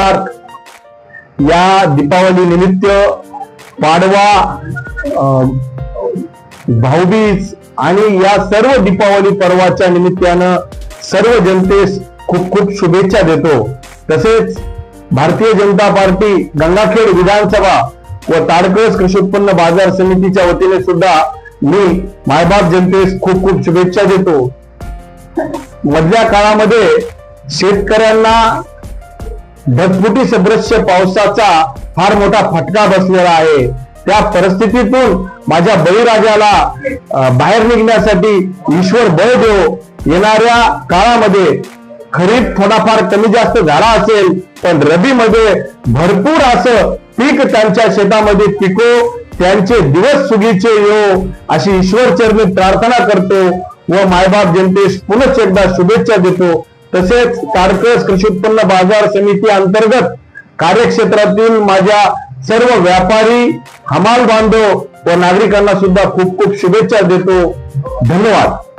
या दीपावली निमित्त पाडवा भाऊबीज आणि या सर्व दीपावली पर्वाच्या निमित्तानं सर्व जनतेस खूप खूप शुभेच्छा देतो. तसेच भारतीय जनता पार्टी गंगाखेड विधानसभा व ताडकळस कृषी उत्पन्न बाजार समितीच्या वतीने सुद्धा मी मायबाप जनतेस खूप खूप शुभेच्छा देतो. मधल्या काळामध्ये शेतकऱ्यांना ढगफुटी सदृश्य पावसाचा फार मोठा फटका बसलेला आहे. त्या परिस्थितीतून माझ्या बळीराजाला बाहेर निघण्यासाठी ईश्वर बळ देव येणाऱ्या काळामध्ये खरीप थोडाफार कमी जास्त झाला असेल पण रबीमध्ये भरपूर असं पीक त्यांच्या शेतामध्ये पिको त्यांचे दिवस सुगीचे येऊ अशी ईश्वर चरणी प्रार्थना करतो व मायबाप जनतेस पुनच एकदा शुभेच्छा देतो. तसेच कारकस कृषी उत्पन्न बाजार समिती अंतर्गत कार्यक्षेत्रातील माझ्या सर्व व्यापारी हमाल बांधव व नागरिकांना सुद्धा खूप खूप शुभेच्छा देतो. धन्यवाद.